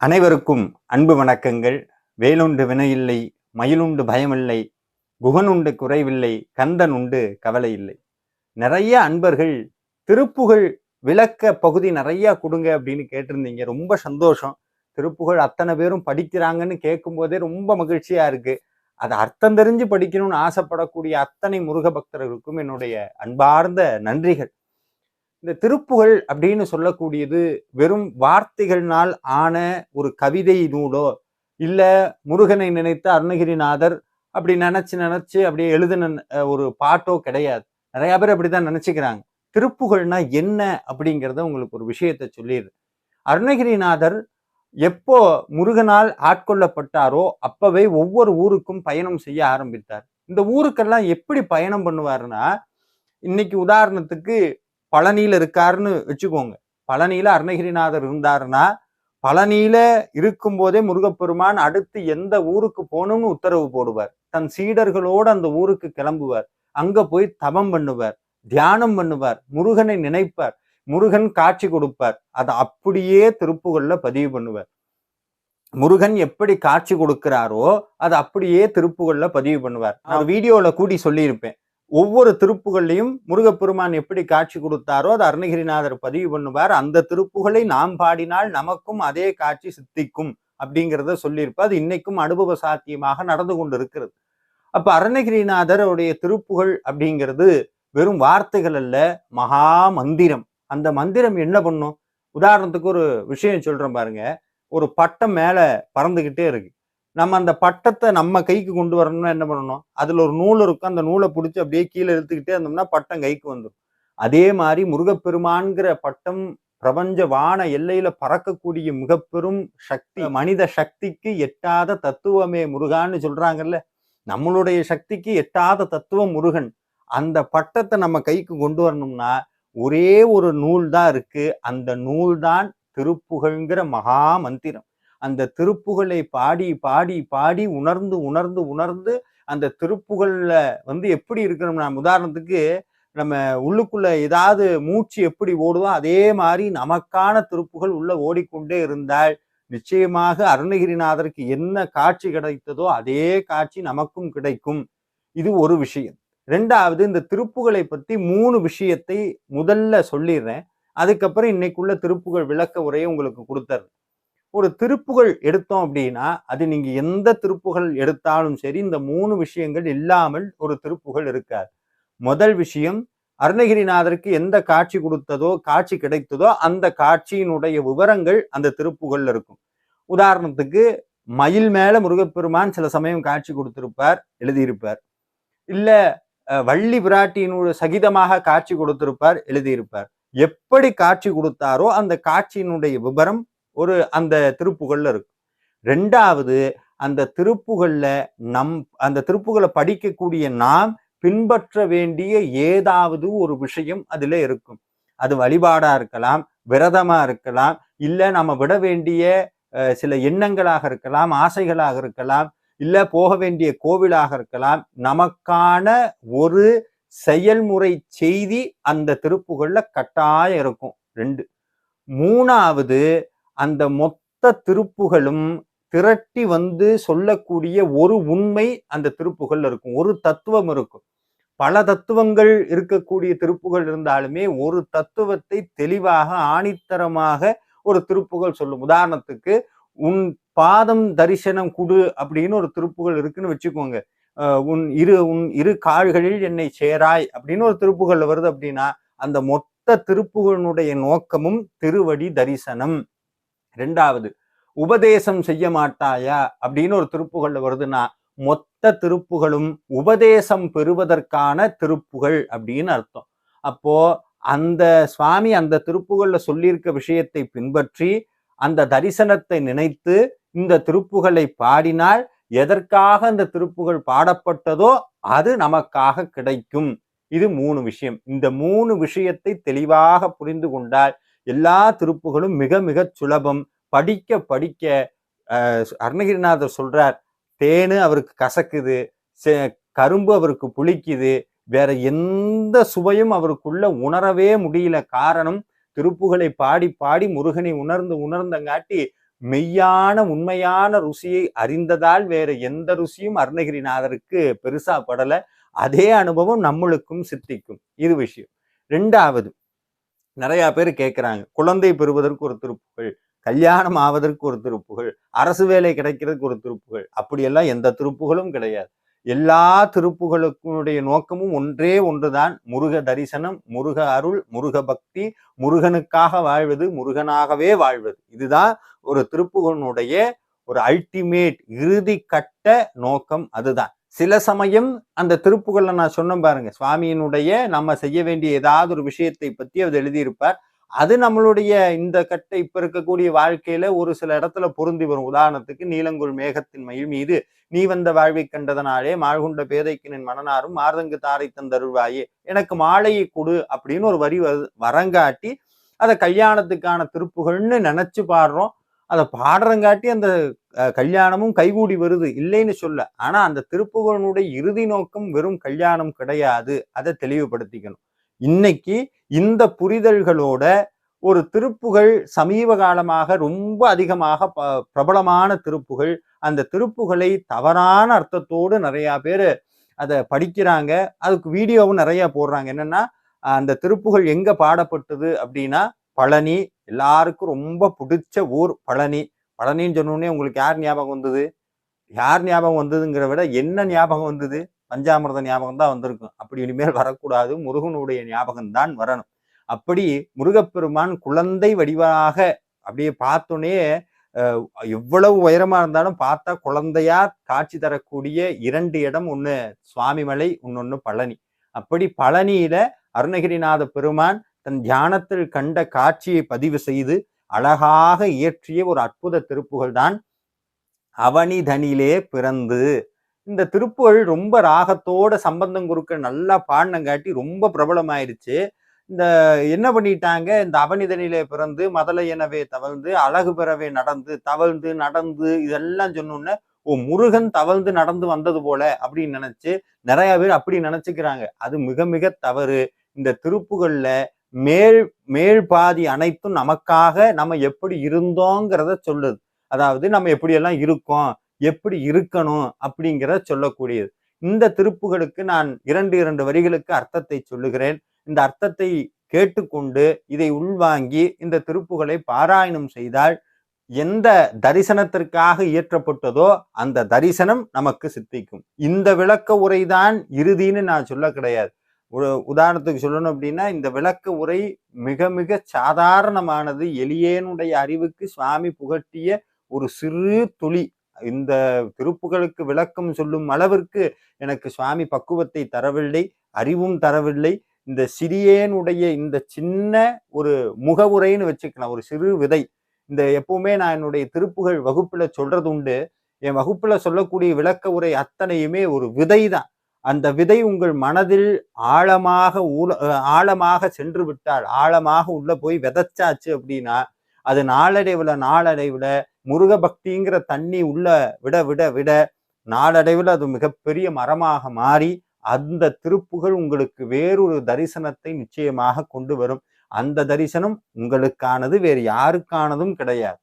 அனைவருக்கும் அன்பு வணக்கங்கள். வேலுண்டு வினையில்லை மயிலுண்டு பயமில்லை குகனுண்டு குறைவில்லை கந்தன் உண்டு கவலை இல்லை நிறைய அன்பர்கள் திருப்புகழ் விளக்க பகுதி நிறையா கொடுங்க அப்படின்னு கேட்டிருந்தீங்க. ரொம்ப சந்தோஷம். திருப்புகழ் அத்தனை பேரும் படிக்கிறாங்கன்னு கேட்கும்போதே ரொம்ப மகிழ்ச்சியா இருக்கு. அது அர்த்தம் தெரிஞ்சு படிக்கணும்னு ஆசைப்படக்கூடிய அத்தனை முருக பக்தர்களுக்கும் என்னுடைய அன்பார்ந்த நன்றிகள். இந்த திருப்புகழ் அப்படின்னு சொல்லக்கூடியது வெறும் வார்த்தைகள்னால் ஆன ஒரு கவிதை நூலோ இல்லை முருகனை நினைத்த அருணகிரிநாதர் அப்படி நினச்சி நினச்சி அப்படியே எழுதின ஒரு பாட்டோ கிடையாது. நிறைய பேர் அப்படிதான் நினச்சிக்கிறாங்க. திருப்புகழ்னா என்ன அப்படிங்கிறத உங்களுக்கு ஒரு விஷயத்தை சொல்லிடுது. அருணகிரிநாதர் எப்போ முருகனால் ஆட்கொள்ளப்பட்டாரோ அப்பவே ஒவ்வொரு ஊருக்கும் பயணம் செய்ய ஆரம்பித்தார். இந்த ஊருக்கெல்லாம் எப்படி பயணம் பண்ணுவாருன்னா இன்னைக்கு உதாரணத்துக்கு பழனியில இருக்காருன்னு வச்சுக்கோங்க. பழனியில அருணகிரிநாதர் இருந்தாருன்னா பழனியில இருக்கும்போதே முருகப்பெருமான் அடுத்து எந்த ஊருக்கு போகணும்னு உத்தரவு போடுவார். தன் சீடர்களோடு அந்த ஊருக்கு கிளம்புவார். அங்க போய் தவம் பண்ணுவார் தியானம் பண்ணுவார் முருகனை நினைப்பார் முருகன் காட்சி கொடுப்பார். அதை அப்படியே திருப்புகள்ல பதிவு பண்ணுவார். முருகன் எப்படி காட்சி கொடுக்கிறாரோ அதை அப்படியே திருப்புகள்ல பதிவு பண்ணுவார். நான் வீடியோல கூடி சொல்லியிருப்பேன். ஒவ்வொரு திருப்புகள்லையும் முருகப்பெருமான் எப்படி காட்சி கொடுத்தாரோ அதை அருணகிரிநாதர் பதிவு பண்ணுவார். அந்த திருப்புகளை நாம் பாடினால் நமக்கும் அதே காட்சி சித்திக்கும் அப்படிங்கிறத சொல்லியிருப்பார். அது இன்னைக்கும் அனுபவ சாத்தியமாக நடந்து கொண்டு இருக்கிறது அப்ப அருணகிரிநாதருடைய திருப்புகள் அப்படிங்கிறது வெறும் வார்த்தைகள் அல்ல மகா மந்திரம். அந்த மந்திரம் என்ன பண்ணும்? உதாரணத்துக்கு ஒரு விஷயம் சொல்றேன் பாருங்க. ஒரு பட்டம் மேல பறந்துகிட்டே இருக்கு. நம்ம அந்த பட்டத்தை நம்ம கைக்கு கொண்டு வரணும்னா என்ன பண்ணணும்? அதுல ஒரு நூல் இருக்கும். அந்த நூலை பிடிச்சி அப்படியே கீழே இழுத்துக்கிட்டே இருந்தோம்னா பட்டம் கைக்கு வந்துடும் அதே மாதிரி முருகப்பெருமான்கிற பட்டம் பிரபஞ்ச வான எல்லையில பறக்கக்கூடிய மிகப்பெரும் சக்தி மனித சக்திக்கு எட்டாத தத்துவமே முருகான்னு சொல்றாங்கல்ல. நம்மளுடைய சக்திக்கு எட்டாத தத்துவம் முருகன். அந்த பட்டத்தை நம்ம கைக்கு கொண்டு வரணும்னா ஒரே ஒரு நூல் தான் இருக்கு. அந்த நூல் தான் திருப்புகழ்ங்கிற மகா மந்திரம். அந்த திருப்புகளை பாடி பாடி பாடி உணர்ந்து உணர்ந்து உணர்ந்து அந்த திருப்புகளில் வந்து எப்படி இருக்கணும்னா உதாரணத்துக்கு நம்ம உள்ளுக்குள்ள ஏதாவது மூச்சு எப்படி ஓடுதோ அதே மாதிரி நமக்கான திருப்புகள் உள்ள ஓடிக்கொண்டே இருந்தால் நிச்சயமாக அருணகிரிநாதருக்கு என்ன காட்சி கிடைத்ததோ அதே காட்சி நமக்கும் கிடைக்கும். இது ஒரு விஷயம். ரெண்டாவது இந்த திருப்புகளை பத்தி மூணு விஷயத்தை முதல்ல சொல்லிடுறேன். அதுக்கப்புறம் இன்னைக்குள்ள திருப்புகள் விளக்க உரையை உங்களுக்கு கொடுத்துறேன் ஒரு திருப்புகள் எடுத்தோம் அப்படின்னா அது நீங்க எந்த திருப்புகள் எடுத்தாலும் சரி இந்த மூணு விஷயங்கள் இல்லாமல் ஒரு திருப்புகள் இருக்காது. முதல் விஷயம் அருணகிரிநாதருக்கு எந்த காட்சி கொடுத்ததோ காட்சி கிடைத்ததோ அந்த காட்சியினுடைய விவரங்கள் அந்த திருப்புகள்ல இருக்கும். உதாரணத்துக்கு மயில் மேல முருகப்பெருமான் சில சமயம் காட்சி கொடுத்திருப்பார் எழுதியிருப்பார். இல்ல வள்ளி பிராட்டியினுடைய சகிதமாக காட்சி கொடுத்திருப்பார் எழுதியிருப்பார். எப்படி காட்சி கொடுத்தாரோ அந்த காட்சியினுடைய விபரம் ஒரு அந்த திருப்புகள்ல இருக்கும். ரெண்டாவது அந்த திருப்புகள்ல நம் அந்த திருப்புகளை படிக்கக்கூடிய நாம் பின்பற்ற வேண்டிய ஏதாவது ஒரு விஷயம் அதுல இருக்கும். அது வழிபாடா இருக்கலாம் விரதமா இருக்கலாம் இல்ல நம்ம விட வேண்டிய சில எண்ணங்களாக இருக்கலாம் ஆசைகளாக இருக்கலாம் இல்ல போக வேண்டிய கோவிலாக இருக்கலாம் நமக்கான ஒரு செயல்முறை செய்தி அந்த திருப்புகள்ல கட்டாயம் இருக்கும். ரெண்டு. மூணாவது அந்த மொத்த திருப்புகளும் திரட்டி வந்து சொல்லக்கூடிய ஒரு உண்மை அந்த திருப்புகள் இருக்கும். ஒரு தத்துவம் இருக்கும். பல தத்துவங்கள் இருக்கக்கூடிய திருப்புகள் இருந்தாலுமே ஒரு தத்துவத்தை தெளிவாக ஆணித்தரமாக ஒரு திருப்புகள் சொல்லும். உதாரணத்துக்கு உன் பாதம் தரிசனம் குடு அப்படின்னு ஒரு திருப்புகள் இருக்குன்னு வச்சுக்கோங்க. உன் இரு உன் இரு கால்களில் என்னை சேராய் அப்படின்னு ஒரு திருப்புகள் வருது அப்படின்னா அந்த மொத்த திருப்புகளினுடைய நோக்கமும் திருவடி தரிசனம். ரெண்டாவது உபதேசம் செய்ய மாட்டாயா? அப்படின்னு ஒரு திருப்புகள்ல வருதுன்னா மொத்த திருப்புகளும் உபதேசம் பெறுவதற்கான திருப்புகள் அப்படின்னு அர்த்தம். அப்போ அந்த சுவாமி அந்த திருப்புகள்ல சொல்லியிருக்க விஷயத்தை பின்பற்றி அந்த தரிசனத்தை நினைத்து இந்த திருப்புகளை பாடினால் எதற்காக அந்த திருப்புகள் பாடப்பட்டதோ அது நமக்காக கிடைக்கும். இது மூணு விஷயம். இந்த மூணு விஷயத்தை தெளிவாக புரிந்து கொண்டால் எல்லா திருப்புகளும் மிக மிக சுலபம். படிக்க படிக்க அருணகிரிநாதர் சொல்றார் தேனு அவருக்கு கசக்குது கரும்பு அவருக்கு புளிக்குது வேற எந்த சுவையும் அவருக்குள்ள உணரவே முடியல. காரணம் திருப்புகளை பாடி பாடி முருகனை உணர்ந்து உணர்ந்தங்காட்டி மெய்யான உண்மையான ருசியை அறிந்ததால் வேற எந்த ருசியும் அருணகிரிநாதருக்கு பெருசா படல. அதே அனுபவம் நம்மளுக்கும் சித்திக்கும். இது விஷயம். ரெண்டாவது நிறையா பேர் கேட்குறாங்க. குழந்தை பெறுவதற்கு ஒரு திருப்புகள் கல்யாணம் ஆவதற்கு ஒரு திருப்புகள் அரசு வேலை கிடைக்கிறதுக்கு ஒரு திருப்புகள் அப்படியெல்லாம் எந்த திருப்புகளும் கிடையாது. எல்லா திருப்புகளுக்குடைய நோக்கமும் ஒன்றே ஒன்றுதான். முருக தரிசனம் முருக அருள் முருக பக்தி முருகனுக்காக வாழ்வது முருகனாகவே வாழ்வது. இதுதான் ஒரு திருப்புகனுடைய ஒரு அல்டிமேட் இறுதி கட்ட நோக்கம் அதுதான். சில சமயம் அந்த திருப்புகள்ல நான் சொன்னேன் பாருங்க சுவாமியினுடைய நம்ம செய்ய வேண்டிய ஏதாவது ஒரு விஷயத்தை பத்தி அவர் எழுதியிருப்பார். அது நம்மளுடைய இந்த கட்ட இப்ப இருக்கக்கூடிய வாழ்க்கையில ஒரு சில இடத்துல பொருந்தி வரும். உதாரணத்துக்கு நீலங்குள் மேகத்தின் மயில் மீது நீ வந்த வாழ்வை கண்டதனாலே மாழ்குண்ட பேதைக்கு நின் மனநாரும் மார்தங்கு தாரை தந்தருள்வாயே எனக்கு மாலையை கொடு அப்படின்னு ஒரு வரி வரு- வரங்காட்டி அதை கல்யாணத்துக்கான திருப்புகள்னு நினைச்சு பாடுறோம். அதை பாடுறங்காட்டி அந்த கல்யாணமும் கைகூடி வருது. இல்லைன்னு சொல்ல. ஆனா அந்த திருப்புகழனுடைய இறுதி நோக்கம் வெறும் கல்யாணம் கிடையாது. அதை தெளிவுபடுத்திக்கணும். இன்னைக்கு இந்த புரிதல்களோட ஒரு திருப்புகள் சமீப காலமாக ரொம்ப அதிகமாக ப- பிரபலமான திருப்புகள். அந்த திருப்புகளை தவறான அர்த்தத்தோடு நிறைய பேர் அதை படிக்கிறாங்க. அதுக்கு வீடியோவும் நிறைய போடுறாங்க. என்னன்னா அந்த திருப்புகள் எங்க பாடப்பட்டது அப்படின்னா பழனி எல்லாருக்கும் ரொம்ப பிடிச்ச ஊர் பழனி. பழனின்னு சொன்னோடனே உங்களுக்கு யார் ஞாபகம் வந்தது? யார் ஞாபகம் வந்ததுங்கிற விட என்ன ஞாபகம் வந்தது? பஞ்சாமிர்த ஞாபகம் தான் வந்திருக்கும். அப்படி இனிமேல் வரக்கூடாது. முருகனுடைய ஞாபகம் தான் வரணும். அப்படி முருகப்பெருமான் குழந்தை வடிவாக அப்படியே பார்த்தோன்னே எவ்வளவு உயரமா இருந்தாலும் பார்த்தா குழந்தையா காட்சி தரக்கூடிய இரண்டு இடம் ஒன்று சுவாமிமலை இன்னொன்று பழனி. அப்படி பழனியில அருணகிரிநாத பெருமான் தன் தியானத்தில் கண்ட காட்சியை பதிவு செய்து அழகாக இயற்றிய ஒரு அற்புத திருப்புகள் தான் அவனிதனிலே பிறந்து. இந்த திருப்புகள் ரொம்ப ராகத்தோட சம்பந்தம் குறுக்க நல்லா பாடினங்காட்டி ரொம்ப பிரபலமாயிருச்சு. இந்த என்ன பண்ணிட்டாங்க? இந்த அவனிதனிலே பிறந்து மதலை எனவே தவழ்ந்து அழகு பெறவே நடந்து தவழ்ந்து நடந்து இதெல்லாம் சொன்னோன்னே ஓ முருகன் தவழ்ந்து நடந்து வந்தது போல அப்படின்னு நினைச்சு நிறைய பேர் அப்படி நினைச்சுக்கிறாங்க. அது மிக மிக தவறு. இந்த திருப்புகள்ல மேல் மேல் பாதி அனைத்தும் நமக்காக நம்ம எப்படி இருந்தோங்கிறத சொல்லுது. அதாவது நம்ம எப்படியெல்லாம் இருக்கோம் எப்படி இருக்கணும் அப்படிங்கிறத சொல்லக்கூடியது. இந்த திருப்புகளுக்கு நான் இரண்டு இரண்டு வரிகளுக்கு அர்த்தத்தை சொல்லுகிறேன். இந்த அர்த்தத்தை கேட்டுக்கொண்டு இதை உள்வாங்கி இந்த திருப்புகளை பாராயணம் செய்தால் எந்த தரிசனத்திற்காக இயற்றப்பட்டதோ அந்த தரிசனம் நமக்கு சித்திக்கும். இந்த விளக்க உரைதான் இறுதின்னு நான் சொல்ல கிடையாது. ஒரு உதாரணத்துக்கு சொல்லணும் அப்படின்னா இந்த விளக்க உரை மிக மிக சாதாரணமானது. எளியேனுடைய அறிவுக்கு சுவாமி புகட்டிய ஒரு சிறு துளி. இந்த திருப்புகளுக்கு விளக்கம் சொல்லும் அளவிற்கு எனக்கு சுவாமி பக்குவத்தை தரவில்லை அறிவும் தரவில்லை. இந்த சிறியேனுடைய இந்த சின்ன ஒரு முகவுரைன்னு வச்சுக்கலாம் ஒரு சிறு விதை. இந்த எப்பவுமே நான் என்னுடைய திருப்புகள் வகுப்புல சொல்றது உண்டு. என் வகுப்புல சொல்லக்கூடிய விளக்க உரை அத்தனையுமே ஒரு விதை தான் அந்த விதை உங்கள் மனதில் ஆழமாக ஊழ ஆழமாக சென்று விட்டால் ஆழமாக உள்ள போய் விதைச்சாச்சு அப்படின்னா அது நாளடைவுல நாளடைவுல முருக பக்திங்கிற தண்ணி உள்ள விட விட விட நாளடைவில் அது மிகப்பெரிய மரமாக மாறி அந்த திருப்புகள் உங்களுக்கு வேறொரு தரிசனத்தை நிச்சயமாக கொண்டு வரும். அந்த தரிசனம் உங்களுக்கானது வேறு யாருக்கானதும் கிடையாது.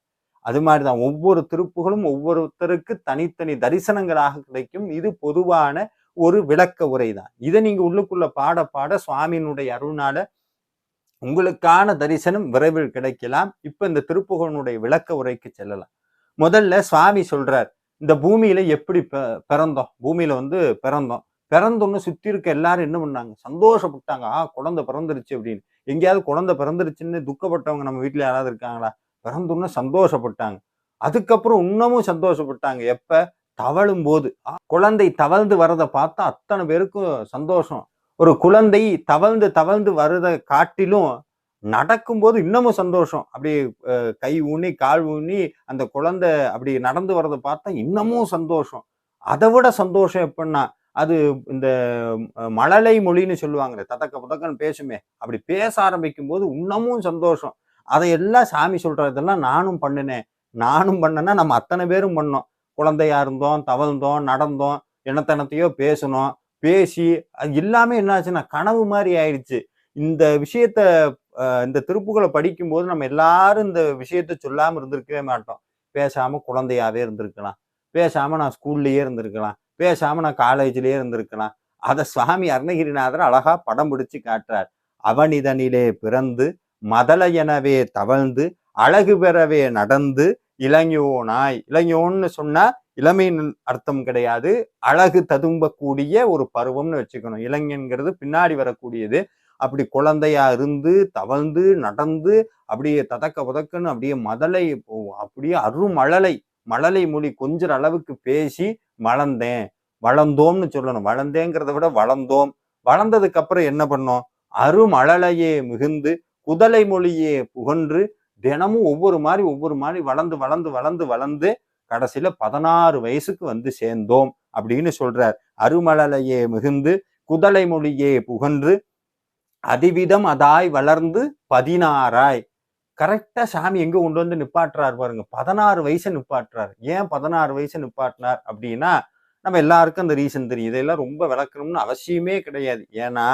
அது மாதிரிதான் ஒவ்வொரு திருப்புகளும் ஒவ்வொருத்தருக்கு தனித்தனி தரிசனங்களாக கிடைக்கும். இது பொதுவான ஒரு விளக்க உரை தான் இதை நீங்க உள்ளுக்குள்ள பாட பாட சுவாமியினுடைய அருள்னால உங்களுக்கான தரிசனம் விரைவில் கிடைக்கலாம். இப்ப இந்த திருப்புகனுடைய விளக்க உரைக்கு செல்லலாம். முதல்ல சுவாமி சொல்றார் இந்த பூமியில எப்படி பிறந்தோம்? பூமியில வந்து பிறந்தோம். பிறந்தோன்னு சுத்தி இருக்க எல்லாரும் என்ன பண்ணாங்க? சந்தோஷப்பட்டாங்க. ஆ குழந்தை பிறந்துருச்சு அப்படின்னு. எங்கேயாவது குழந்தை பிறந்துருச்சுன்னு துக்கப்பட்டவங்க நம்ம வீட்டுல யாராவது இருக்காங்களா? பிறந்தோன்னு சந்தோஷப்பட்டாங்க. அதுக்கப்புறம் இன்னமும் சந்தோஷப்பட்டாங்க. எப்ப? தவழும் போது குழந்தை தவழ்ந்து வரதை பார்த்தா அத்தனை பேருக்கும் சந்தோஷம். ஒரு குழந்தை தவழ்ந்து தவழ்ந்து வர்றதை காட்டிலும் நடக்கும்போது இன்னமும் சந்தோஷம். அப்படி கை ஊனி கால் ஊனி அந்த குழந்தை அப்படி நடந்து வரதை பார்த்தா இன்னமும் சந்தோஷம். அதை விட சந்தோஷம் எப்படின்னா அது இந்த மழலை மொழின்னு சொல்லுவாங்களே ததக்க புதக்கன்னு பேசுமே. அப்படி பேச ஆரம்பிக்கும் போது இன்னமும் சந்தோஷம். அதையெல்லாம் சாமி சொல்றதெல்லாம் நானும் பண்ணினேன். நானும் பண்ணேன்னா நம்ம அத்தனை பேரும் பண்ணோம். குழந்தையா இருந்தோம் தவழ்ந்தோம் நடந்தோம் என்னத்தனத்தையோ பேசணும் பேசி அது எல்லாமே என்னாச்சுன்னா கனவு மாதிரி ஆயிடுச்சு. இந்த விஷயத்த இந்த திருப்புகளை படிக்கும்போது நம்ம எல்லாரும் இந்த விஷயத்த சொல்லாமல் இருந்திருக்கவே மாட்டோம். பேசாம குழந்தையாவே இருந்திருக்கலாம். பேசாம நான் ஸ்கூல்லையே இருந்திருக்கலாம். பேசாம நான் காலேஜ்லயே இருந்திருக்கலாம். அதை சுவாமி அருணகிரிநாதர் அழகா படம் பிடிச்சு காட்டுறார். அவனிதனிலே பிறந்து மதலையெனவே தவழ்ந்து அழகு பெறவே நடந்து இளங்கோனாய் இளங்கோன்னு சொன்னா இளமையின் அர்த்தம் கிடையாது. அழகு ததும்பக்கூடிய ஒரு பருவம்னு வச்சுக்கணும். இளைஞன்கிறது பின்னாடி வரக்கூடியது. அப்படி குழந்தையா இருந்து தவழ்ந்து நடந்து அப்படியே ததக்க புதக்குன்னு அப்படியே மதலை அப்படியே அருமழலை மழலை மொழி கொஞ்சம் அளவுக்கு பேசி வளர்ந்தேன். வளர்ந்தோம்னு சொல்லணும். வளர்ந்தேங்கிறத விட வளர்ந்தோம். வளர்ந்ததுக்கு அப்புறம் என்ன பண்ணோம்? அருமழலையே மிகுந்து குதலை மொழியே புகன்று தினமும் ஒவ்வொரு மாதிரி ஒவ்வொரு மாதிரி வளர்ந்து வளர்ந்து வளர்ந்து வளர்ந்து கடைசியில பதினாறு வயசுக்கு வந்து சேர்ந்தோம் அப்படின்னு சொல்றார். அருமலையே மிகுந்து குதலை மொழியே புகன்று அதிவிதம் அதாய் வளர்ந்து பதினாறாய். கரெக்டா சாமி எங்க கொண்டு வந்து நிப்பாட்டுறாரு பாருங்க. பதினாறு வயசு நிப்பாட்டுறாரு. ஏன் பதினாறு வயசு நிப்பாட்டினார் அப்படின்னா நம்ம எல்லாருக்கும் அந்த ரீசன் தெரியும். இதெல்லாம் ரொம்ப விளக்கணும்னு அவசியமே கிடையாது. ஏன்னா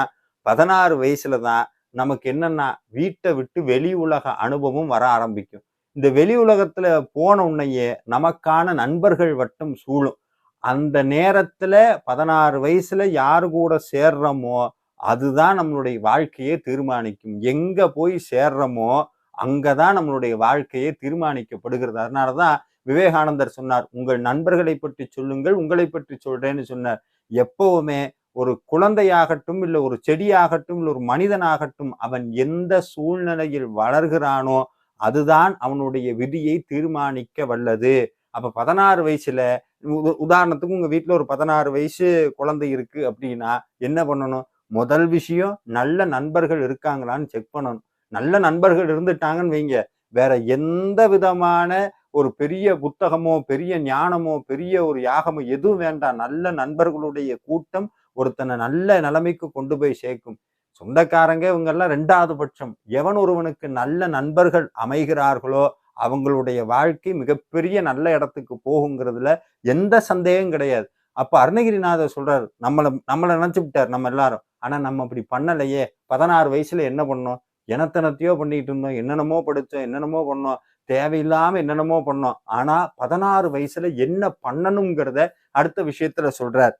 பதினாறு வயசுல தான் நமக்கு என்னன்னா வீட்டை விட்டு வெளி உலக அனுபவம் வர ஆரம்பிக்கும். இந்த வெளி உலகத்துல போன உடனேயே நமக்கான நண்பர்கள் வட்டம் சூழும். அந்த நேரத்துல பதினாறு வயசுல யாரு கூட சேர்றோமோ அதுதான் நம்மளுடைய வாழ்க்கையை தீர்மானிக்கும். எங்க போய் சேர்றோமோ அங்கதான் நம்மளுடைய வாழ்க்கையை தீர்மானிக்கப்படுகிறது. அதனாலதான் விவேகானந்தர் சொன்னார் உங்கள் நண்பர்களை பற்றி சொல்லுங்கள் உங்களை பற்றி சொல்றேன்னு சொன்னார். எப்பவுமே ஒரு குழந்தையாகட்டும் இல்லை ஒரு செடியாகட்டும் இல்லை ஒரு மனிதனாகட்டும் அவன் எந்த சூழ்நிலையில் வளர்கிறானோ அதுதான் அவனுடைய விதியை தீர்மானிக்க வல்லது. அப்ப பதினாறு வயசுல உ- உதாரணத்துக்கு உங்க வீட்டுல ஒரு பதினாறு வயசு குழந்தை இருக்கு அப்படின்னா என்ன பண்ணணும்? முதல் விஷயம் நல்ல நண்பர்கள் இருக்காங்களான்னு செக் பண்ணணும். நல்ல நண்பர்கள் இருந்துட்டாங்கன்னு வைங்க. வேற எந்த விதமான ஒரு பெரிய புத்தகமோ பெரிய ஞானமோ பெரிய ஒரு யாகமோ எதுவும் வேண்டாம். நல்ல நண்பர்களுடைய கூட்டம் ஒருத்தனை நல்ல நிலைமைக்கு கொண்டு போய் சேர்க்கும். சொந்தக்காரங்க இவங்கெல்லாம் ரெண்டாவது பட்சம். எவன் ஒருவனுக்கு நல்ல நண்பர்கள் அமைகிறார்களோ அவங்களுடைய வாழ்க்கை மிகப்பெரிய நல்ல இடத்துக்கு போகுங்கிறதுல எந்த சந்தேகம் கிடையாது. அப்ப அருணகிரிநாதர் சொல்றாரு நம்மளை நம்மளை நினைச்சு விட்டார் நம்ம எல்லாரும். ஆனா நம்ம அப்படி பண்ணலையே. பதினாறு வயசுல என்ன பண்ணோம்? எனத்தனத்தையோ பண்ணிட்டு இருந்தோம். என்னென்னமோ படித்தோம் என்னென்னமோ பண்ணோம். தேவையில்லாம என்னென்னமோ பண்ணோம். ஆனா பதினாறு வயசுல என்ன பண்ணணுங்கிறத அடுத்த விஷயத்துல சொல்றார்.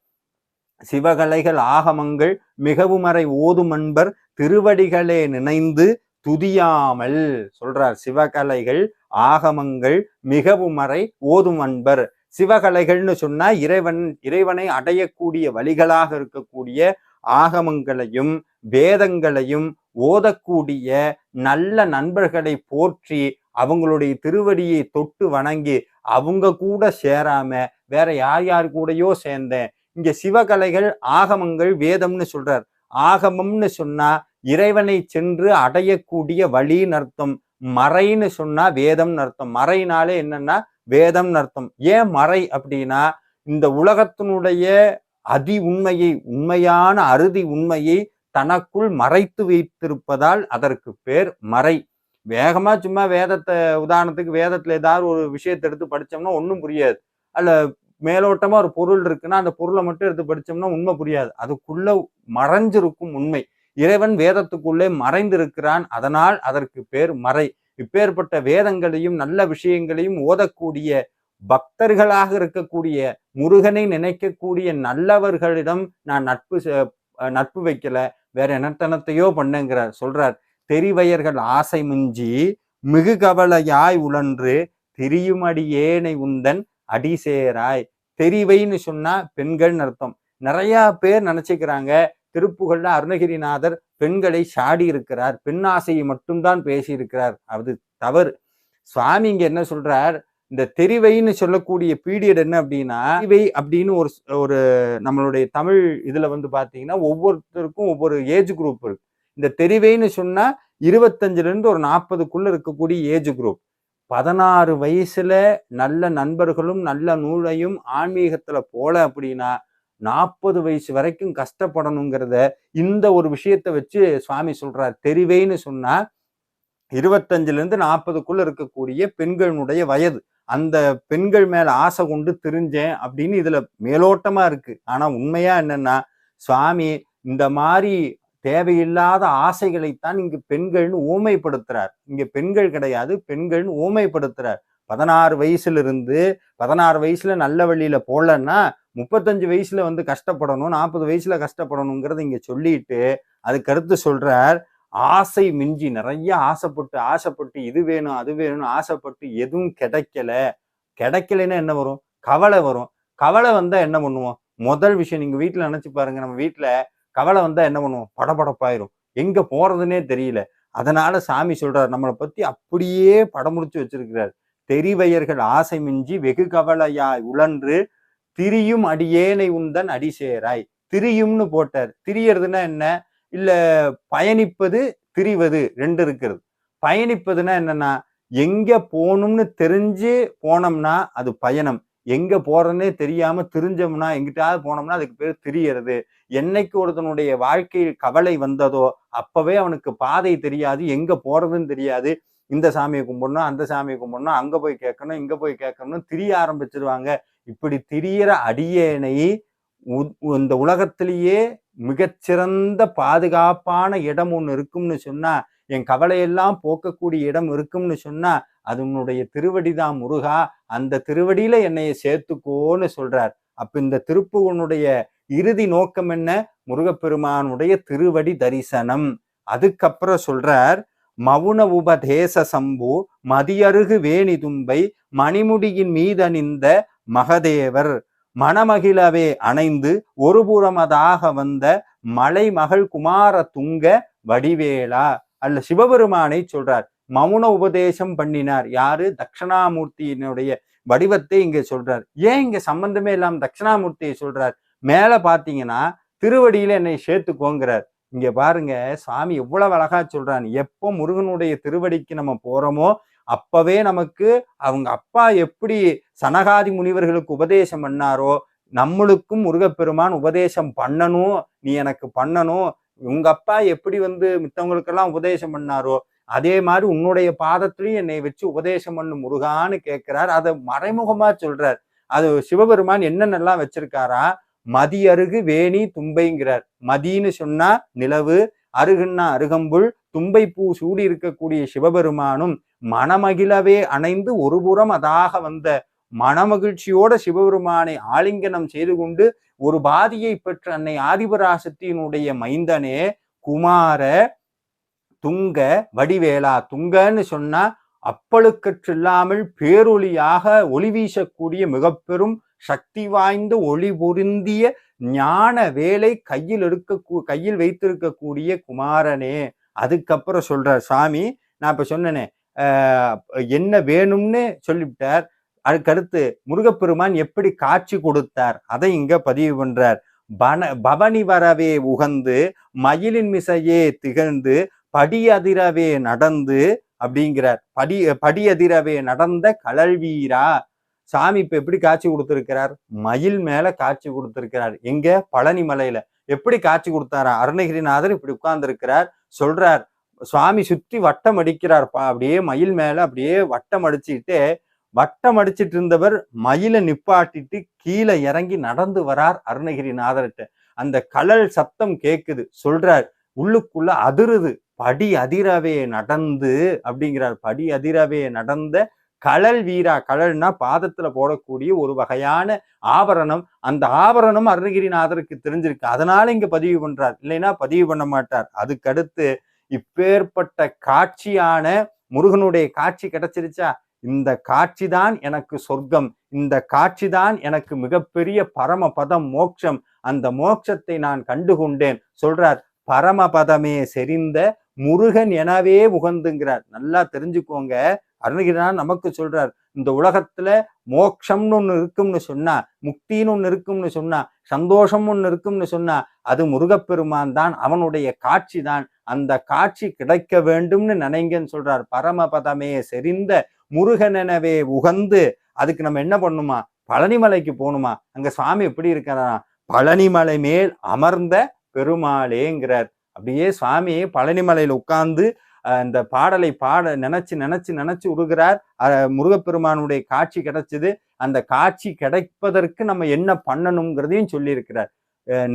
சிவகலைகள் ஆகமங்கள் மிகவுமறை ஓதும் அன்பர் திருவடிகளே நினைந்து துதியாமல் சொல்றார். சிவகலைகள் ஆகமங்கள் மிகவும் ஓதும் அன்பர். சிவகலைகள்னு சொன்னா இறைவன் இறைவனை அடையக்கூடிய வழிகளாக இருக்கக்கூடிய ஆகமங்களையும் வேதங்களையும் ஓதக்கூடிய நல்ல நண்பர்களை போற்றி அவங்களுடைய திருவடியை தொட்டு வணங்கி அவங்க கூட சேராம வேற யார் யார் கூடயோ சேர்ந்தேன். இங்க சிவகலைகள் ஆகமங்கள் வேதம்னு சொல்றார். ஆகமம்னு சொன்னா இறைவனை சென்று அடையக்கூடிய வழின்னு அர்த்தம். மறைன்னு சொன்னா வேதம்னு அர்த்தம். மறைனாலே என்னன்னா வேதம்னு அர்த்தம். ஏன் மறை அப்படின்னா இந்த உலகத்தினுடைய அதி உண்மையை உண்மையான அறுதி உண்மையை தனக்குள் மறைத்து வைத்திருப்பதால் அதற்கு பேர் மறை. வேகமா சும்மா வேதத்தை உதாரணத்துக்கு வேதத்துல ஏதாவது ஒரு விஷயத்தை எடுத்து படிச்சோம்னா ஒன்றும் புரியாது. அல்ல மேலோட்டமா ஒரு பொருள் இருக்குன்னா அந்த பொருளை மட்டும் எடுத்து படிச்சோம்னா உண்மை புரியாது. அதுக்குள்ள மறைஞ்சிருக்கும் உண்மை. இறைவன் வேதத்துக்குள்ளே மறைந்திருக்கிறான். அதனால் அதற்கு பேர் மறை. இப்பேற்பட்ட வேதங்களையும் நல்ல விஷயங்களையும் ஓதக்கூடிய பக்தர்களாக இருக்கக்கூடிய முருகனை நினைக்கக்கூடிய நல்லவர்களிடம் நான் நட்பு செ- நட்பு வைக்கல. வேற என்னத்தனத்தையோ பண்ணுங்கிறார். சொல்றார் தெரிவயர்கள் ஆசை மிஞ்சி மிகு கவலையாய் உழன்று திரியுமடியேனை உந்தன் அடிசேராய் தெரிவைன்னு சொன்னா பெண்கள்னு அர்த்தம். நிறைய பேர் நினைச்சுக்கிறாங்க திருப்புகழ்ல அருணகிரிநாதர் பெண்களை சாடி இருக்கிறார். பெண் ஆசையை மட்டும்தான் பேசியிருக்கிறார். அது தவறு. சுவாமி இங்க என்ன சொல்றார்? இந்த தெரிவைன்னு சொல்லக்கூடிய பீரியட் என்ன அப்படின்னா தெரிவை அப்படின்னு ஒரு ஒரு நம்மளுடைய தமிழ் இதுல வந்து பாத்தீங்கன்னா ஒவ்வொருத்தருக்கும் ஒவ்வொரு ஏஜ் குரூப் இருக்கு. இந்த தெரிவைன்னு சொன்னா இருபத்தஞ்சுல இருந்து ஒரு நாற்பதுக்குள்ள இருக்கக்கூடிய ஏஜ் குரூப். பதினாறு வயசுல நல்ல நண்பர்களும் நல்ல நூலையும் ஆன்மீகத்துல போல அப்படின்னா நாற்பது வயசு வரைக்கும் கஷ்டப்படணுங்கிறத இந்த ஒரு விஷயத்தை வச்சு சுவாமி சொல்றார். தெரிவைன்னு சொன்னா இருபத்தஞ்சுல இருந்து நாற்பதுக்குள்ள இருக்கக்கூடிய பெண்களுடைய வயது. அந்த பெண்கள் மேல ஆசை கொண்டு தெரிஞ்சேன் அப்படின்னு இதுல மேலோட்டமா இருக்கு. ஆனா உண்மையா என்னன்னா சுவாமி இந்த மாதிரி தேவையில்லாத ஆசைகளைத்தான் இங்கு பெண்கள்னு ஊமைப்படுத்துறார். இங்க பெண்கள் கிடையாது பெண்கள்னு ஊமைப்படுத்துறார். பதினாறு வயசுல இருந்து பதினாறு வயசுல நல்ல வழியில போடலன்னா முப்பத்தஞ்சு வயசுல வந்து கஷ்டப்படணும் நாற்பது வயசுல கஷ்டப்படணுங்கிறத இங்க சொல்லிட்டு அது கருத்து சொல்றார் ஆசை மிஞ்சி நிறைய ஆசைப்பட்டு ஆசைப்பட்டு இது வேணும் அது வேணும்னு ஆசைப்பட்டு எதுவும் கிடைக்கல. கிடைக்கலைன்னா என்ன வரும்? கவலை வரும். கவலை வந்தா என்ன பண்ணுவோம்? முதல் விஷயம் நீங்க வீட்டுல நினைச்சு பாருங்க நம்ம வீட்டுல கவலை வந்தால் என்ன பண்ணுவோம்? படபடப்பாயிரும். எங்கே போகிறதுனே தெரியல. அதனால சாமி சொல்றார் நம்மளை பற்றி அப்படியே படம் முடிச்சு வச்சிருக்கிறார். தெரிவையர்கள் ஆசை மிஞ்சி வெகு கவலையாய் உழன்று திரியும் அடியேனை உந்தன் அடிசேராய். திரியும்னு போட்டார். திரியறதுன்னா என்ன? இல்லை பயணிப்பது திரிவது ரெண்டு இருக்கிறது. பயணிப்பதுன்னா என்னன்னா எங்கே போகணும்னு தெரிஞ்சு போனோம்னா அது பயணம். எங்க போறேன்னே தெரியாம தெரிஞ்சோம்னா எங்கிட்டாவது போனோம்னா அதுக்கு பேர் தெரியறது. என்னைக்கு ஒருத்தனுடைய வாழ்க்கையில் கவலை வந்ததோ அப்பவே அவனுக்கு பாதை தெரியாது எங்க போறதுன்னு தெரியாது. இந்த சாமியை கும்பிடணும் அந்த சாமியை கும்பிடணும் அங்க போய் கேட்கணும் இங்க போய் கேட்கணும்னு திரிய ஆரம்பிச்சிருவாங்க. இப்படி திரியற அடியேனை உ- இந்த உலகத்திலேயே மிகச்சிறந்த பாதுகாப்பான இடம் ஒன்று இருக்கும்னு சொன்னா என் கவலையெல்லாம் போக்கக்கூடிய இடம் இருக்கும்னு சொன்னா அதனுடைய திருவடிதான் முருகா. அந்த திருவடியில என்னைய சேர்த்துக்கோன்னு சொல்றார். அப்ப இந்த திருப்புவனுடைய இறுதி நோக்கம் என்ன? முருகப்பெருமானுடைய திருவடி தரிசனம். அதுக்கப்புறம் சொல்றார் மவுன உபதேச சம்பு மதியருகு வேணி தும்பை மணிமுடியின் மீதணிந்த மகதேவர் மணமகிழவே அணைந்து ஒருபுறமதாக வந்த மலைமகள் குமார துங்க வடிவேலா. அல்ல சிவபெருமானை சொல்றார். மௌன உபதேசம் பண்ணினார். யாரு? தட்சிணாமூர்த்தியினுடைய வடிவத்தை இங்க சொல்றார். ஏன் இங்க சம்பந்தமே இல்லாம தட்சிணாமூர்த்தியை சொல்றார்? மேல பாத்தீங்கன்னா திருவடியில என்னை சேர்த்துக்கோங்கிறார். இங்க பாருங்க சுவாமி எவ்வளவு அழகா சொல்றான் எப்போ முருகனுடைய திருவடிக்கு நம்ம போறோமோ அப்பவே நமக்கு அவங்க அப்பா எப்படி சனகாதி முனிவர்களுக்கு உபதேசம் பண்ணாரோ நம்மளுக்கும் முருகப்பெருமான் உபதேசம் பண்ணணும் நீ எனக்கு பண்ணணும் உங்க அப்பா எப்படி வந்து மித்தவங்களுக்கெல்லாம் உபதேசம் பண்ணாரோ அதே மாதிரி உன்னுடைய பாதத்திலையும் என்னை வச்சு உபதேசம் பண்ணு முருகான்னு கேட்கிறார். அதை மறைமுகமா சொல்றார். அது சிவபெருமான் என்னென்னலாம் வச்சிருக்காரா? மதி அருகு வேணி தும்பைங்கிறார். மதின்னு சொன்னா நிலவு அருகுன்னா அருகம்புல் தும்பை பூ சூடி இருக்கக்கூடிய சிவபெருமானும் மனமகிழவே அணைந்து ஒருபுறம் அதாக வந்த மனமகிழ்ச்சியோட சிவபெருமானை ஆலிங்கனம் செய்து கொண்டு ஒரு பாதியை பெற்ற அன்னை ஆதிபராசத்தினுடைய மைந்தனே குமார துங்க வடிவேலா துங்கன்னு சொன்னா அப்பழுக்கற்றில்லாமல் பேரொளியாக ஒளி வீசக்கூடிய மிகப்பெரும் சக்தி வாய்ந்த ஒளி பொருந்திய ஞான வேலை கையில் எடுக்க கையில் வைத்திருக்கக்கூடிய குமாரனே. அதுக்கப்புறம் சொல்றார் சாமி நான் இப்ப சொன்னேனே என்ன வேணும்னு சொல்லிவிட்டார். அதுக்கடுத்து முருகப்பெருமான் எப்படி காட்சி கொடுத்தார்? அதை இங்க பதிவு பண்றார். பன பவனி வரவே உகந்து மயிலின் மிசையே திகழ்ந்து படியதிரவே நடந்து அப்படிங்கிறார். படி படியதிரவே நடந்த கழல் வீரா. சாமி இப்ப எப்படி காட்சி கொடுத்திருக்கிறார்? மயில் மேல காட்சி கொடுத்திருக்கிறார். எங்க? பழனி மலையில. எப்படி காட்சி கொடுத்தாரா? அருணகிரிநாதர் இப்படி உட்கார்ந்து இருக்கிறார் சொல்றார் சுவாமி சுத்தி வட்டம் அடிக்கிறார் பா அப்படியே மயில் மேல அப்படியே வட்டம் அடிச்சுட்டு வட்டம் அடிச்சிட்டு இருந்தவர் மயிலை நிப்பாட்டிட்டு கீழே இறங்கி நடந்து வரார் அருணகிரிநாதர்கிட்ட. அந்த கலல் சத்தம் கேக்குது. சொல்றார் உள்ளுக்குள்ள அதிருது. படி அதிரவே நடந்து அப்படிங்கிறார். படி அதிரவே நடந்த கழல் வீரா கழல்னா பாதத்துல போடக்கூடிய ஒரு வகையான ஆபரணம். அந்த ஆபரணம் அருணகிரிநாதருக்கு தெரிஞ்சிருக்கு. அதனால இங்க பதிவு பண்றார். இல்லைன்னா பதிவு பண்ண மாட்டார். அதுக்கடுத்து இப்பேற்பட்ட காட்சியான முருகனுடைய காட்சி கிடைச்சிருச்சா? இந்த காட்சி தான் எனக்கு சொர்க்கம். இந்த காட்சி தான் எனக்கு மிகப்பெரிய பரமபதம் மோட்சம். அந்த மோட்சத்தை நான் கண்டுகொண்டேன். சொல்றார் பரமபதமே செறிந்த முருகன் எனவே உகந்துங்கிறார். நல்லா தெரிஞ்சுக்கோங்க. அருணகிரிநாதர் நமக்கு சொல்றார் இந்த உலகத்துல மோட்சம்னு ஒண்ணு இருக்கும்னு சொன்னா முக்தின்னு ஒண்ணு இருக்கும்னு சொன்னா சந்தோஷம் ஒண்ணு இருக்கும்னு சொன்னா அது முருகப்பெருமான் தான் அவனுடைய காட்சி தான். அந்த காட்சி கிடைக்க வேண்டும்னு நினைங்கன்னு சொல்றார். பரமபதமே செறிந்த முருகனெனவே உகந்து அதுக்கு நம்ம என்ன பண்ணுமா? பழனிமலைக்கு போகணுமா அங்க சுவாமி எப்படி இருக்கிறா பழனிமலை மேல் அமர்ந்த பெருமாளேங்கிறார். அப்படியே சுவாமி பழனிமலையில் உட்கார்ந்து இந்த பாடலை பாட நினைச்சு நினைச்சு நினைச்சு உருகிறார். முருகப்பெருமானுடைய காட்சி கிடைச்சது. அந்த காட்சி கிடைப்பதற்கு நம்ம என்ன பண்ணணுங்கிறதையும் சொல்லியிருக்கிறார்.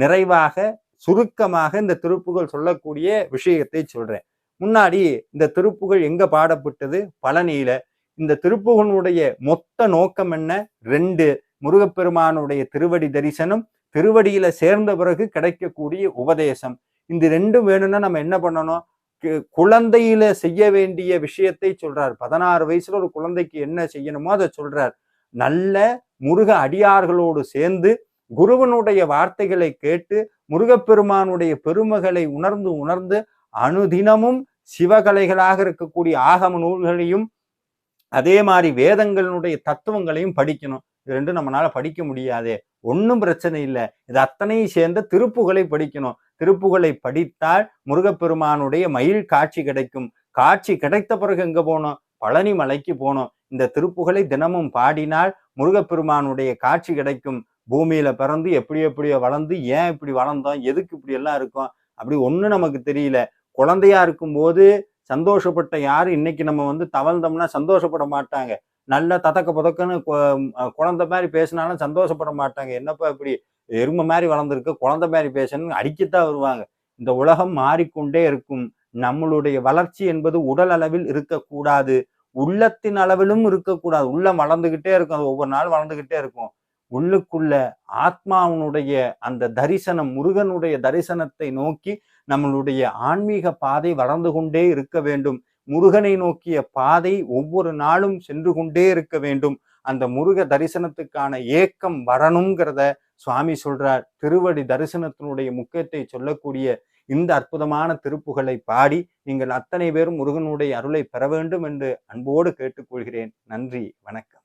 நிறைவாக சுருக்கமாக இந்த திருப்புகள் சொல்லக்கூடிய விஷயத்தை சொல்றேன். முன்னாடி இந்த திருப்புகள் எங்க பாடப்பட்டது? பழனியில. இந்த திருப்புகனுடைய மொத்த நோக்கம் என்ன? ரெண்டு முருகப்பெருமானுடைய திருவடி தரிசனம். திருவடியில சேர்ந்த பிறகு கிடைக்கக்கூடிய உபதேசம். இந்த ரெண்டும் வேணும்னா நம்ம என்ன பண்ணணும்? குழந்தையில செய்ய வேண்டிய விஷயத்தை சொல்றார். பதினாறு வயசுல ஒரு குழந்தைக்கு என்ன செய்யணுமோ அதை சொல்றார். நல்ல முருக அடியார்களோடு சேர்ந்து குருவனுடைய வார்த்தைகளை கேட்டு முருகப்பெருமானுடைய பெருமகளை உணர்ந்து உணர்ந்து அனுதினமும் சிவகலைகளாக இருக்கக்கூடிய ஆகம நூல்களையும் அதே மாதிரி வேதங்களுடைய தத்துவங்களையும் படிக்கணும். இது ரெண்டும் நம்மளால படிக்க முடியாதே. ஒன்றும் பிரச்சனை இல்லை. இது அத்தனையும் சேர்ந்த திருப்புகளை படிக்கணும். திருப்புகளை படித்தால் முருகப்பெருமானுடைய மயில் காட்சி கிடைக்கும். காட்சி கிடைத்த பிறகு எங்க போனோம்? பழனி மலைக்கு போனோம். இந்த திருப்புகளை தினமும் பாடினால் முருகப்பெருமானுடைய காட்சி கிடைக்கும். பூமியில பிறந்து எப்படி எப்படியோ வளர்ந்து ஏன் இப்படி வளர்ந்தோம்? எதுக்கு இப்படி எல்லாம் இருக்கோம்? அப்படி ஒண்ணு நமக்கு தெரியல. குழந்தையா இருக்கும்போது சந்தோஷப்பட்ட யாரு? இன்னைக்கு நம்ம வந்து தவழ்ந்தோம்னா சந்தோஷப்பட மாட்டாங்க. நல்ல ததக்க புதக்கன்னு குழந்தை மாதிரி பேசினாலும் சந்தோஷப்பட மாட்டாங்க. என்னப்பா இப்படி எருமை மாதிரி வளர்ந்துருக்கு குழந்தை மாதிரி பேசணும்னு அடிக்கத்தான் வருவாங்க. இந்த உலகம் மாறிக்கொண்டே இருக்கும். நம்மளுடைய வளர்ச்சி என்பது உடல் அளவில் இருக்கக்கூடாது. உள்ளத்தின் அளவிலும் இருக்கக்கூடாது. உள்ளம் வளர்ந்துகிட்டே இருக்கும். அது ஒவ்வொரு நாள் வளர்ந்துகிட்டே இருக்கும். உள்ளுக்குள்ள ஆத்மாவினுடைய அந்த தரிசனம் முருகனுடைய தரிசனத்தை நோக்கி நம்மளுடைய ஆன்மீக பாதை வளர்ந்து கொண்டே இருக்க வேண்டும். முருகனை நோக்கிய பாதை ஒவ்வொரு நாளும் சென்று கொண்டே இருக்க வேண்டும். அந்த முருக தரிசனத்துக்கான ஏக்கம் வரணுங்கிறத சுவாமி சொல்றார் திருவடி தரிசனத்தினுடைய முக்கியத்தை சொல்லக்கூடிய இந்த அற்புதமான திருப்புகளை பாடி நீங்கள் அத்தனை பேரும் முருகனுடைய அருளை பெற வேண்டும் என்று அன்போடு கேட்டுக்கொள்கிறேன். நன்றி வணக்கம்.